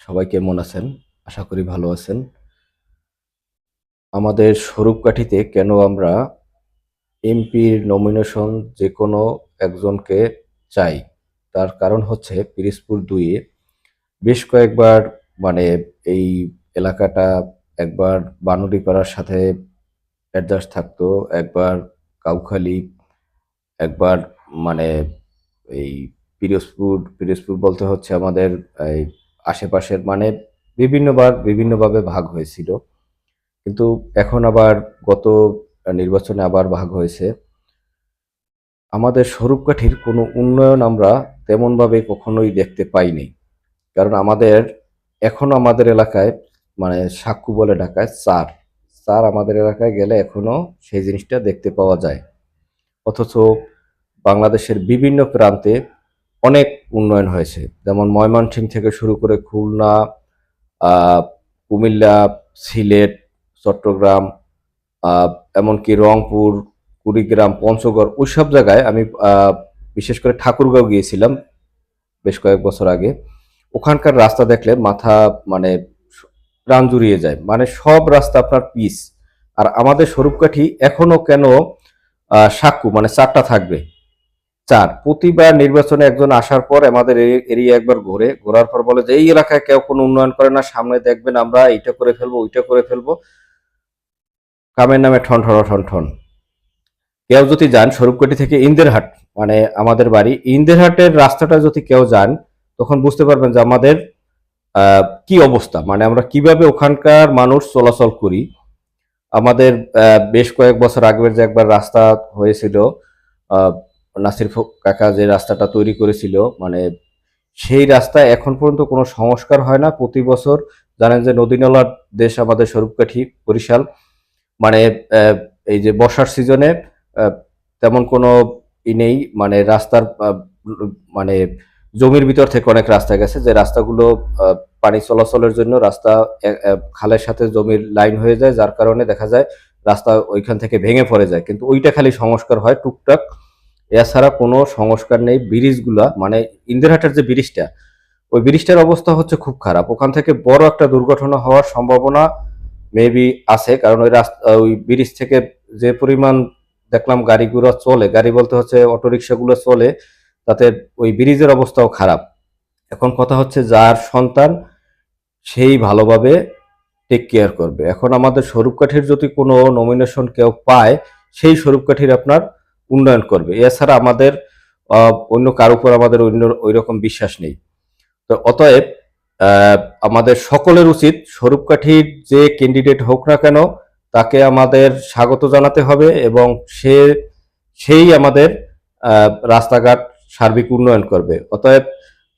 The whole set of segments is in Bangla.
সবাই কেমন আছেন? আশা করি ভালো আছেন। আমাদের স্বরূপকাঠিতে কেন আমরা এমপির নমিনেশন যে কোনো একজনকে চাই? তার কারণ হচ্ছে পিরিজপুর দুইয়ে বেশ কয়েকবার মানে এই এলাকাটা একবার বানুড়িপাড়ার সাথে অ্যাডজাস্ট থাকতো, একবার কাউখালি, একবার মানে এই পিরোজপুর পিরোজপুর বলতে হচ্ছে আমাদের এই আশেপাশের মানে বিভিন্নবার, বিভিন্নভাবে ভাগ হয়েছিল। কিন্তু এখন আবার গত নির্বাচনে আবার ভাগ হয়েছে। আমাদের স্বরূপকাঠির কোনো উন্নয়ন আমরা তেমনভাবে কখনোই দেখতে পাইনি। কারণ আমাদের, এখন আমাদের এলাকায় মানে সাক্ষু বলে ঢাকায় চার চার আমাদের এলাকায় গেলে এখনও সেই জিনিসটা দেখতে পাওয়া যায়। অথচ বাংলাদেশের বিভিন্ন প্রান্তে অনেক উন্নয়ন হয়েছে। যেমন ময়মনসিংহ থেকে শুরু করে খুলনা কুমিল্লা, সিলেট, চট্টগ্রাম এমনকি রংপুর, কুড়িগ্রাম, পঞ্চগড়, ওইসব জায়গায় আমি বিশেষ করে ঠাকুরগাঁও গিয়েছিলাম বেশ কয়েক বছর আগে। ওখানকার রাস্তা দেখলে মাথা মানে প্রাণ জুড়িয়ে যায়। মানে সব রাস্তা আপনার পিস আর আমাদের স্বরূপকাঠি এখনও কেন সাক্ষু মানে চারটা থাকবে। চার, প্রতিবার নির্বাচনে একজন আসার পর আমাদের এরিয়া একবার ঘুরে। ঘোরার পর বলে যে, এই এলাকায় কেউ কোনো উন্নয়ন করে না, সামনে দেখবেন আমরা এইটা করে ফেলব, ওইটা করে ফেলব। কামের নামে ঠন ঠন ঠন ঠন। কেউ যদি যান স্বরূপকাঠি থেকে ইন্দেরহাট মানে আমাদের বাড়ি, ইন্দেরহাটের রাস্তাটা যদি কেউ যান, তখন বুঝতে পারবেন যে আমাদের কি অবস্থা। মানে আমরা কীভাবে ওখানকার মানুষ চলাচল করি। আমাদের বেশ কয়েক বছর আগের যে একবার রাস্তা হয়েছিল নাসির কাকা যে রাস্তাটা তৈরি করেছিল মানে সেই রাস্তায় এখন পর্যন্ত কোনো সংস্কার হয় না। প্রতি বছর জানেন যে নদী নালার দেশ আমাদের স্বরূপকাঠি বরিশাল। মানে এই যে বর্ষার সিজনে তেমন কোনো ই নেই। মানে রাস্তার মানে জমির ভিতর থেকে অনেক রাস্তা গেছে। যে রাস্তাগুলো পানি চলাচলের জন্য রাস্তা খালের সাথে জমির লাইন হয়ে যায়, যার কারণে দেখা যায় রাস্তা ওইখান থেকে ভেঙে পড়ে যায়। কিন্তু ওইটা খালি সংস্কার হয় টুকটাক। এছাড়া কোনো সংস্কার নেই, ব্রিজগুলা মানে ইন্দিরহাটের যে ব্রিজটা, ওই ব্রিজটার অবস্থা হচ্ছে খুব খারাপ। ওখান থেকে বড় একটা দুর্ঘটনা হওয়ার সম্ভাবনা মেবি আছে, কারণ ওই রাস্তা, ওই ব্রিজ থেকে যে পরিমাণ দেখলাম গাড়িগুলো চলে, গাড়ি বলতে হচ্ছে অটোরিকশাগুলো চলে, তাতে ওই ব্রিজের অবস্থাও খারাপ। এখন কথা হচ্ছে যার সন্তান, সেই ভালোভাবে টেক কেয়ার করবে। এখন আমাদের স্বরূপকাঠির যদি কোনো নমিনেশন কেউ পায়, সেই স্বরূপকাঠির আপনার উন্নয়ন করবে। এছাড়া আমাদের অন্য কারও উপর আমাদের অন্য ওই রকম বিশ্বাস নেই। তো অতএব আমাদের সকলের উচিত স্বরূপকাঠির যে ক্যান্ডিডেট হোক না কেন, তাকে আমাদের স্বাগত জানাতে হবে এবং সে, সেই আমাদের রাস্তাঘাট সার্বিক উন্নয়ন করবে। অতএব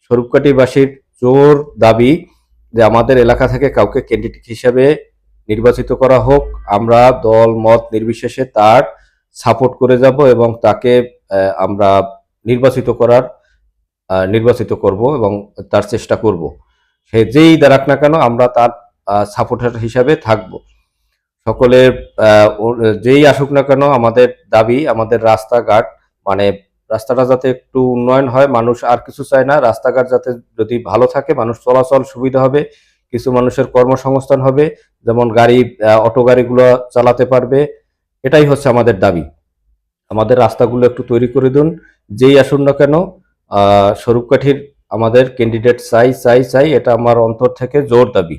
স্বরূপকাঠিবাসীর জোর দাবি যে আমাদের এলাকা থেকে কাউকে ক্যান্ডিডেট হিসেবে নির্বাচিত করা হোক। আমরা দল, মত নির্বিশেষে তার সাপোর্ট করে যাব এবং তাকে আমরা নির্বাচিত করার নির্বাচিত করব এবং তার চেষ্টা করব। সে যেই দাঁড়াক না কেন আমরা তার সাপোর্টার হিসাবে থাকব। সকলের যেই আসুক না কেন আমাদের দাবি, আমাদের রাস্তাঘাট মানে রাস্তাটা যাতে একটু উন্নয়ন হয়, মানুষ আর কিছু চায় না। রাস্তাঘাট যাতে যদি ভালো থাকে, মানুষ চলাচল সুবিধা হবে, কিছু মানুষের কর্মসংস্থান হবে, যেমন গাড়ি অটো গাড়িগুলো চালাতে পারবে এটাই হচ্ছে আমাদের দাবি। আমাদের রাস্তাগুলো একটু তৈরি করে দিন। যেই আসুন না কেন স্বরূপকাঠির আমাদের ক্যান্ডিডেট চাই চাই চাই, এটা আমার অন্তর থেকে জোর দাবি।